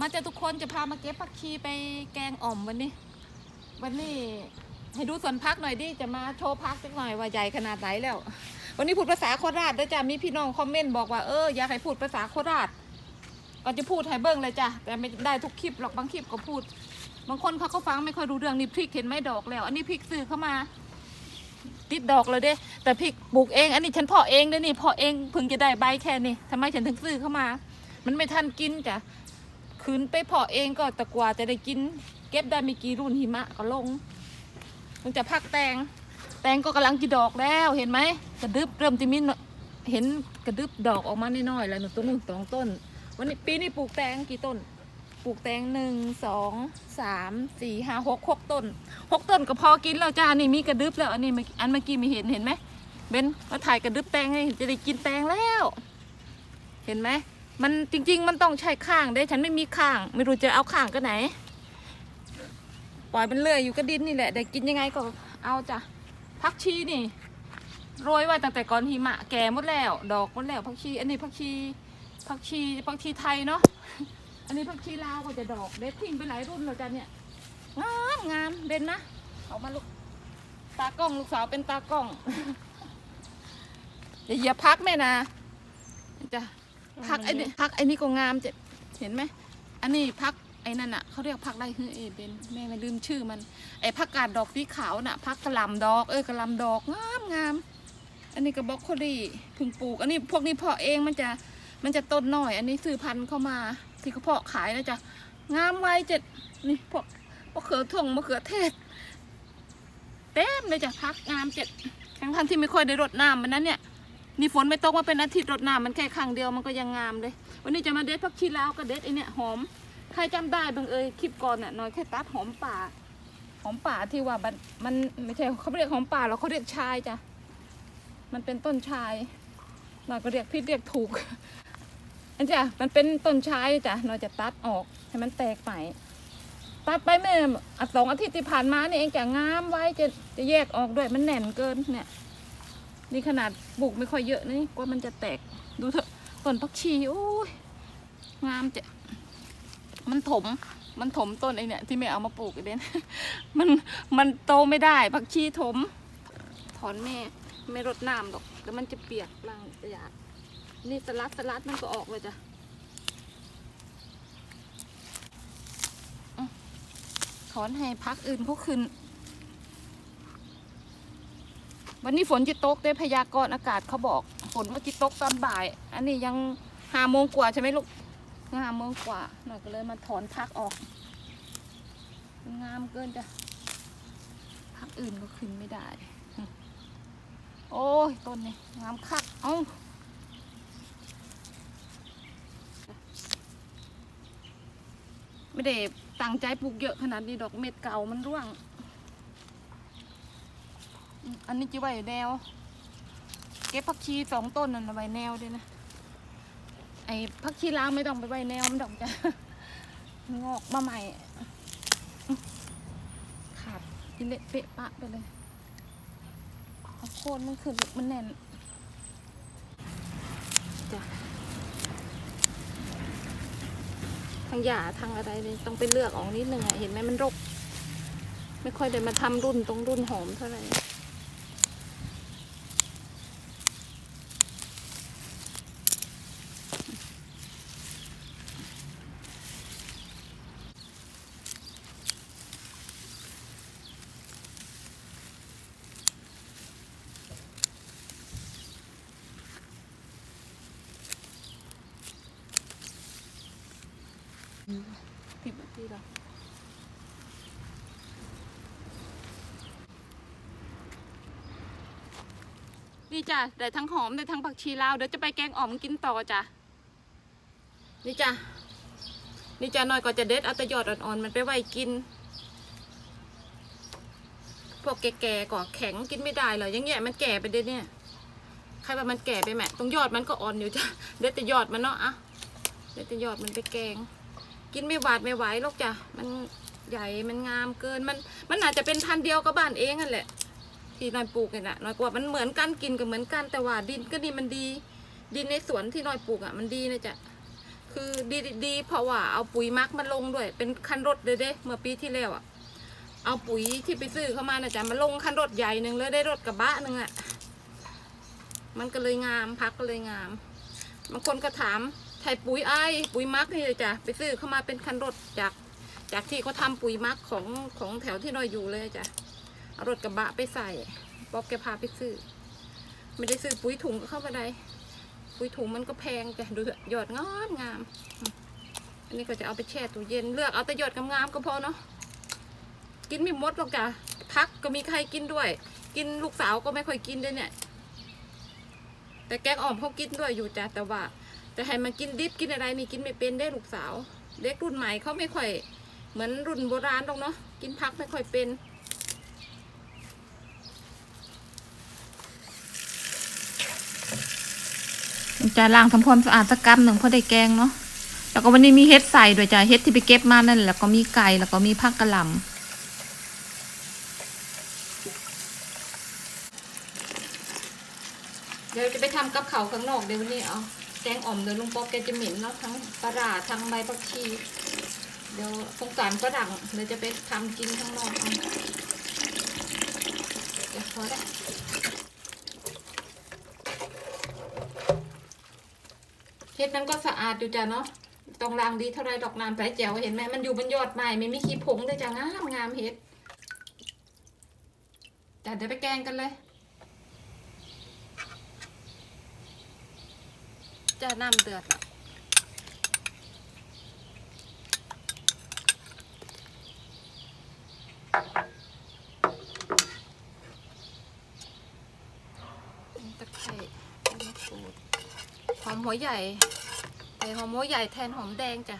มาเจะทุกคนจะพามาเก็บผักชีไปแกงอ่อมวันนี้ วันนี้ให้ดูสวนพักหน่อยดิจะมาโชว์พักสักหน่อยว่าใหญ่ขนาดไหนแล้ว วันนี้พูดภาษาโคราชด้วยจ้ะมีพี่น้องคอมเมนต์บอกว่าเอออยากให้พูดภาษาโคราชก็จะพูดให้เบิ้งเลยจ้ะแต่ไม่ได้ทุกคลิปหรอกบางคลิปก็พูด บางคนเขาก็ฟังไม่ค่อยรู้เรื่องนี่พริกเห็นไหมดอกแล้ว อันนี้พริกซื้อเข้ามา ติดดอกเลยเด้ แต่พริกปลูกเอง อันนี้ฉันเพาะเองเด้อนี่เพาะเองเพิ่งจะได้ใบแค่นี้ทำไมฉันถึงซื้อเข้ามา มันไม่ทันกินจ้ะ คืนไปเพาะเองก็ตะกว่าจะได้กิน เก็บได้ไม่กี่รุ่นหิมะก็ลงมันจะพักแตง แตงก็กำลังจะดอกแล้วเห็นไหมกระดึบเริ่มจะมีเห็นกระดึบดอกออกมาน้อยๆแล้วหนูต้นหนึ่งสองต้น วันนี้ปีนี้ปลูกแตงกี่ต้น ปลูกแตงหนึ่งสองสามสี่ห้าหกหกต้นหกต้นก็พอกินแล้วจ้านี่มีกระดึบแล้วอันนี้ออันเมื่อกี้ไม่เห็นเห็นไหมเบนมาถ่ายกระดึบแตงให้จะได้กินแตงแล้ว เห็นไหม มันจริง ๆ มันต้องใช้ข้างเด้ฉันไม่มีข้าง ไม่รู้จะเอาข้างก็ไหน ปล่อยมันเลื่อยอยู่กับดินนี่แหละได้กินยังไงก็เอาจ้ะพักชีนี่โรยไว้ตั้งแต่ก่อนหิมะแก่หมดแล้ว ดอกหมดแล้วพักชี อันนี้พักชีพักชีพักชีไทยเนาะอันนี้ผักชีลาวก็จะดอกเด็ดทิ้งไปหลายรุ่นแล้วจ้ะเนี่ยงามงามเด่นนะออกมาลูกตากล้องลูกสาวเป็นตากล้องอย่าเหยียบพักแม่นะจ้ะ พักไอ้นี่พักไอ้นี่ก็งามจะเห็นไหม อันนี้พักไอ้นั่นอะเขาเรียกพักอะไรคือเอเป็นแม่ไม่ลืมชื่อมันไอ้พักกาดดอกสีขาวน่ะพักกระหลำดอกเอ้ยกระหลำดอกงามงามอันนี้กระบอกโคลี่เพึ่งปลูก อันนี้พวกนี้เพาะเองมันจะมันจะต้นหน่อย อันนี้ซื้อพันธุ์เข้ามาที่เขาเพาะขายนะจ๊ะงามไว้เจ็ดนี่พวกมะเขือทงมะเขือเทศ เต็มเลยจ้ะพักงามเจ็ดทั้งท่านที่ไม่ค่อยได้รดน้ำมันนั้นเนี่ย นี่ฝนไม่ตกมาเป็นอาทิตย์รดน้ำมันแค่ครั้งเดียวมันก็ยังงามเลย วันนี้จะมาเด็ดผักชีลาวกับเด็ดไอเนี่ยหอม ใครจำได้บังเอยคลิปก่อนน่ะน้อยแค่ตัดหอมป่า หอมป่าที่ว่ามันมันไม่ใช่เขาเรียกหอมป่าหรอกเขาเรียกชายจ้ะ มันเป็นต้นชายน่อยก็เรียกพี่เรียกถูก อันจ้ะมันเป็นต้นชายจ้ะเราจะตัดออกให้มันแตกใหม่ตัดไปเมื่อสองอาทิตย์ที่ผ่านมานี่เองจะงามไว้จะจะแยกออกด้วยมันแน่นเกินเนี่ย นี่ขนาดปลูกไม่ค่อยเยอะนี่กว่ามันจะแตกดูเถอะต้นพักชีโอ้ยงามจะมันถมมันถมต้นไอเนี่ยที่ไม่เอามาปลูกไอเดนมันมันโตไม่ได้ผักชีถม ถอนแม่ไม่รดน้ำหรอกแล้วมันจะเปียกร่างจะอยากนี่สลัดสลัดมันก็ออกเลยจ้ะถอนให้พักอื่นเขาขึ้น วันนี้ฝนจะตกได้พยากรณ์อากาศเขาบอก ฝนว่าจะตกตอนบ่าย อันนี้ยังห้าโมงกว่าใช่ไหมลูกห้าโมงกว่าหน่อยก็เลยมาถอนพักออกงามเกินจ้ะพักอื่นก็ขึ้นไม่ได้ โอ้ยต้นนี้งามคักเอ้าไม่ได้ตั้งใจปลูกเยอะขนาดนี้ดอกเม็ดเก่ามันร่วง อันนี้จะไว้แนว เก็บผักชีสองต้นนั่นน่ะไว้แนวด้วยนะ ไอ้ผักชีลาวไม่ต้องไปไว้แนวมันดอกจะงอกมาใหม่ ขาดกินเละเปะปะไปเลยเอาโคนมันขึ้นมันแน่นจ้ะทางหญ้าทางอะไรเลยต้องไปเลือกออกนิดนึงอะ เห็นไหมมันรก ไม่ค่อยได้มาทำรุ่นตรงรุ่นหอมเท่าไหร่ผิ ดที่เรานี่จ้ะได้ทั้งหอมได้ทั้งผักชีลาวเดี๋ยวจะไปแกงอ่อมกินต่อจ้ะนี่จ้ะนี่จ้ะหน่อยก็จะเด็ดเอาแต่ยอดอ่อนๆมันไปไว้กิน พวกแก่ๆก็แข็งกินไม่ได้เหรอยังเงี้ยมันแก่ไปเด้เนี่ยใครว่ามันแก่ไปแม่ตรงยอดมันก็อ่อนอยู่จ้ะเด็ดแต่ยอดมันเนาะอะเด็ดแต่ยอดมันไปแกง กินไม่หวาดไม่ไหวหรอกจ้ะมันใหญ่มันงามเกินมันมันอาจจะเป็นพันเดียวกับบ้านเองนั่นแหละที่น้อยปลูกเนี่ยนะน้อยกว่ามันเหมือนกันกินก็เหมือนกันแต่ว่าดินก็ดีมันดี ดินในสวนที่น้อยปลูกอะมันดีนะจ๊ะคือดีดีเพราะว่าเอาปุ๋ยมักมาลงด้วย เป็นคันรถเลยเด้เมื่อปีที่แล้วอะเอาปุ๋ยที่ไปซื้อเข้ามานะจ๊ะมาลงคันรถใหญ่หนึ่งเลยได้รถกระบะหนึ่งอะมันก็เลยงามพักก็เลยงามบางคนก็ถาม ไทยปุ๋ยไอ้ปุ๋ยมักนี่เลยจ้ะไปซื้อเข้ามาเป็นคันรถจาก จากที่เขาทำปุ๋ยมักของของแถวที่น้อยอยู่เลยจ้ะเอารถกระบะไปใส่ป๊อบแกพาไปซื้อไม่ได้ซื้อปุ๋ยถุงเข้ามาได้ปุ๋ยถุงมันก็แพงจ้ะดูหยอดงามงามอืมอันนี้ก็จะเอาไปแช่ตู้เย็นเลือกเอาแต่หยอดงามๆก็พอเนาะกินไม่หมดหรอกจ้ะพักก็มีใครกินด้วย กินลูกสาวก็ไม่ค่อยกินด้วยเนี่ย แต่แกงอ่อมเขากินด้วยอยู่จ้ะแต่ว่า แต่ให้มันกินดิบกินอะไรนี่กินไม่เป็นได้ลูกสาว เด็กรุ่นใหม่เขาไม่ค่อย เหมือนรุ่นโบราณหรอกเนาะกินพักไม่ค่อยเป็นจะล้างทำความสะอาดสักกำหนึ่งเพราะได้แกงเนาะแล้วก็วันนี้มีเฮ็ดใส่ด้วยจ้ะเฮ็ดที่ไปเก็บมานั่นแหละแล้วก็มีไก่แล้วก็มีผักกะหล่ำเดี๋ยวจะไปทำกับเขาวข้างนอกเดี๋ยววันนี้เอา แกงอ่อมเดี๋ยวลุงป๊อกแกจะเหม็นเนาะทั้งปลาร้าทั้งใบผักชี เดี๋ยวสงสารก็ดังเดี๋ยวจะไปทำกินข้างนอกเอาเดี๋ยวพอได้เฮ็ดนั้นก็สะอาดอยู่จ้ะเนาะต้องล้างดีเท่าไรดอกน้ำใสแจ๋วเห็นไหมมันอยู่บนยอดไม้ไม่มีขี้ผงเลยจ้ะงามงามเฮ็ดจ้ะเดี๋ยวไปแกงกันเลย จ้ะน้ำเดือดละตะไคร้มะกรูดหอมหัวใหญ่ใส่หอมหัวใหญ่แทนหอมแดงจ้ะ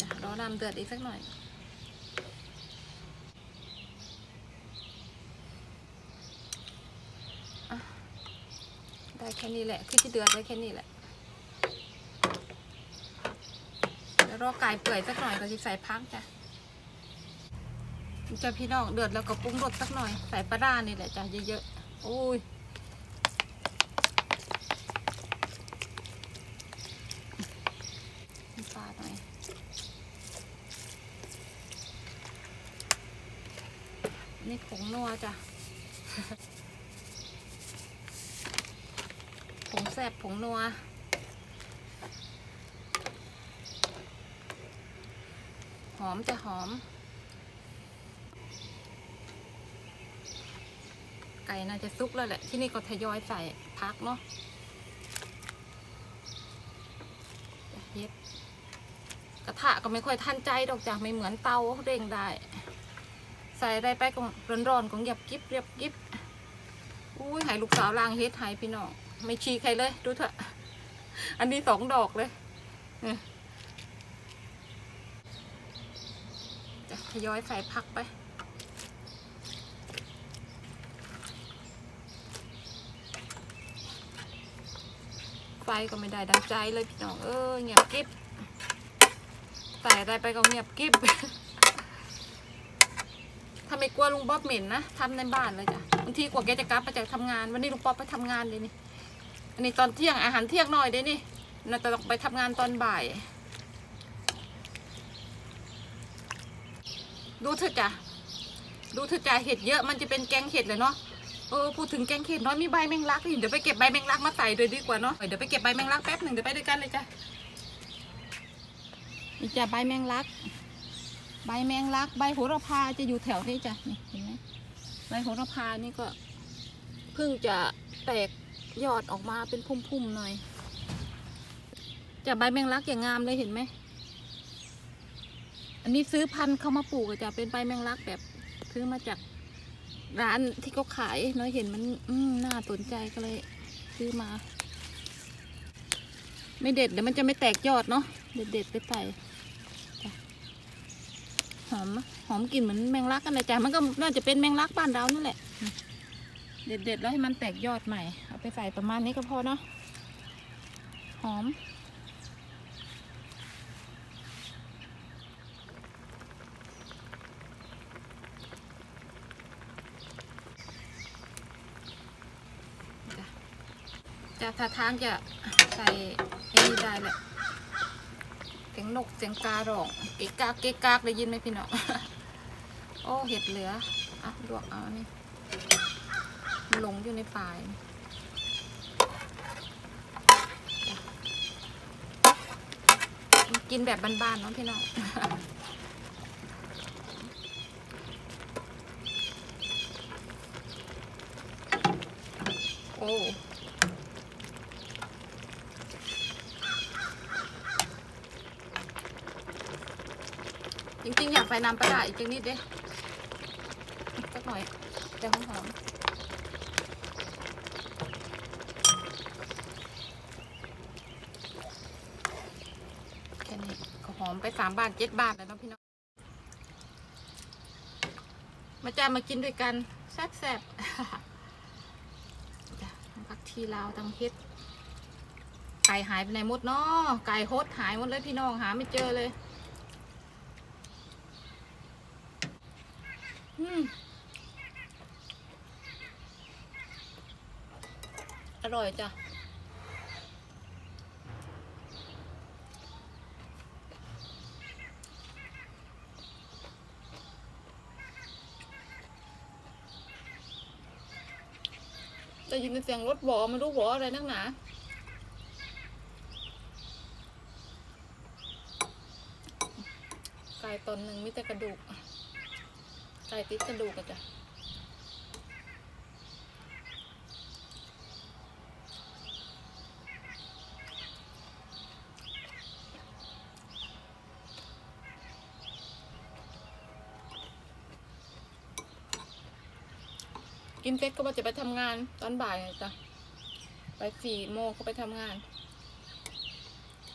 จ้ะรอน้ำเดือดอีกสักหน่อย อะได้แค่นี้แหละคือที่เดือดได้แค่นี้แหละเดี๋ยวรอไก่เปื่อยสักหน่อยก็จะใส่พักจ้ะจะพี่น้องเดือดแล้วก็ปรุงรสสักหน่อยใส่ปลาร้านี่แหละจ้ะเยอะๆโอ้ยน้ำปลาหน่อยนี่ผงนัวจ้ะ ผงแซ่บผงนัว หอมจะหอม ไก่น่าจะซุกแล้วแหละ ที่นี่ก็ทยอยใส่พักเนาะจะเฮ็ดกระทะก็ไม่ค่อยทันใจดอกจ้ะไม่เหมือนเตาเร่งได้ ใส่ได้ไปก็ร้อนๆก็เงียบกิ๊บเรียบกิ๊บอุ้ยหายลูกสาวล่างเฮ็ดหายพี่น้อง ไม่ชี้ใครเลย ดูเถอะ อันนี้สองดอกเลยจะทยอยใส่พักไป ไฟก็ไม่ได้ดังใจเลยพี่น้อง เออเงียบกิ๊บใส่อะไรไปก็เงียบกิ๊บถ้าไมกลัวลุงป๊อบเหม็นนะทำในบ้านเลยจ้ะบางทีกว่าแกจะกลับมาจากทำงาน วันนี้ลุงป๊อบไปทำงานเลยนี่ อันนี้ตอนเที่ยงอาหารเที่ยงหน่อยเด้นี่น่าจะต้องไปทำงานตอนบ่าย ดูเถอะจ้ะดูเถอะจ้ะเห็ดเยอะมันจะเป็นแกงเห็ดเลยเนาะเออพูดถึงแกงเห็ดน้อยมีใบแมงลักนี่เดี๋ยวไปเก็บใบแมงลักมาใส่เลยดีกว่าเนาะเดี๋ยวไปเก็บใบแมงลักแป๊บหนึ่งเดี๋ยวไปด้วยกันเลยจ้ะนี่จ้ะใบแมงลัก ใบแมงลัก ใบโหระพาจะอยู่แถวนี้จ้ะนี่เห็นไหมใบโหระพานี่ก็เพิ่งจะแตก ยอดออกมาเป็นพุ่มๆหน่อยจะใบแมงลักอย่างงามเลยเห็นไหม อันนี้ซื้อพันธุ์เข้ามาปลูกจะเป็นใบแมงลักแบบซื้อมาจากร้านที่เขาขายน้อยเห็นมันอืน่าสนใจก็เลย ซื้อมา ไม่เด็ดเดี๋ยวมันจะไม่แตกยอดเนาะเด็ดเด็ดไปใส่หอมนะหอมกลิ่นเหมือนแมงลักกันเลยจ้ะมันก็น่าจะเป็นแมงลักบ้านเรานั่นแหละ เด็ดเด็ดแล้วให้มันแตกยอดใหม่ ไปใส่ประมาณนี้ก็พอเนาะหอม จะท่าทางจะใส่ไอ้นี่ได้แหละเสียงนกเสียงการ้อง เก๊กกากเก๊กกากได้ยินไหมพี่น้องโอ้เห็ดเหลืออะลวกเอาอันนี้หลงอยู่ในปลา กินแบบบ้านๆเนาะพี่น้องโอ้จริงๆ อยากไปน้ำปลาร้าอีกจังนิดเด้สักหน่อย แต่หอมๆแค่นี้ก็หอ มไปสามบาทเจ็ดบาทแล้วเนาะพี่น้อง มาจ้ามากินด้วยกันแซ่บๆจ้ะทั้งผักทีลาวทั้งเฮ็ด ไก่หายไปไหนหมดเนาะไก่โฮดหายหมดเลยพี่น้องหาไม่เจอเลย อืมอร่อยจ้ะ จะยินเสียงรถบอไม่รู้บออะไรนักหนาไก่ตนหนึ่งมีแต่กระดูกไก่ติดกระดูกอะจ้ะ กินเสร็จก็ว่าจะไปทำงานตอนบ่ายจ้ะไปสี่โมงก็ไปทำงาน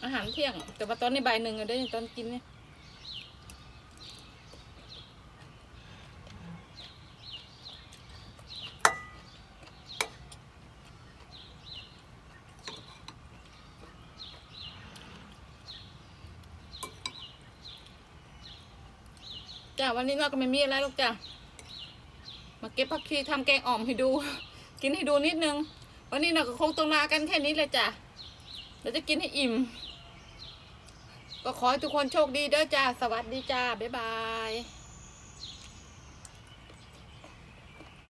อาหารเที่ยง แต่ว่าตอนนี้บ่ายหนึ่งอะเด้ตอนกินเนี่ยจ้ะวันนี้เราก็ไม่มีอะไรหรอกจ้ะมา เก็บผักชีทำแกงอ่อมให้ดู กินให้ดูนิดนึง วันนี้เราก็คงต้องลากันแค่นี้เลยจ้ะเราจะกินให้อิ่ม ก็ขอให้ทุกคนโชคดีเด้อจ้า สวัสดีจ้า บ๊ายบาย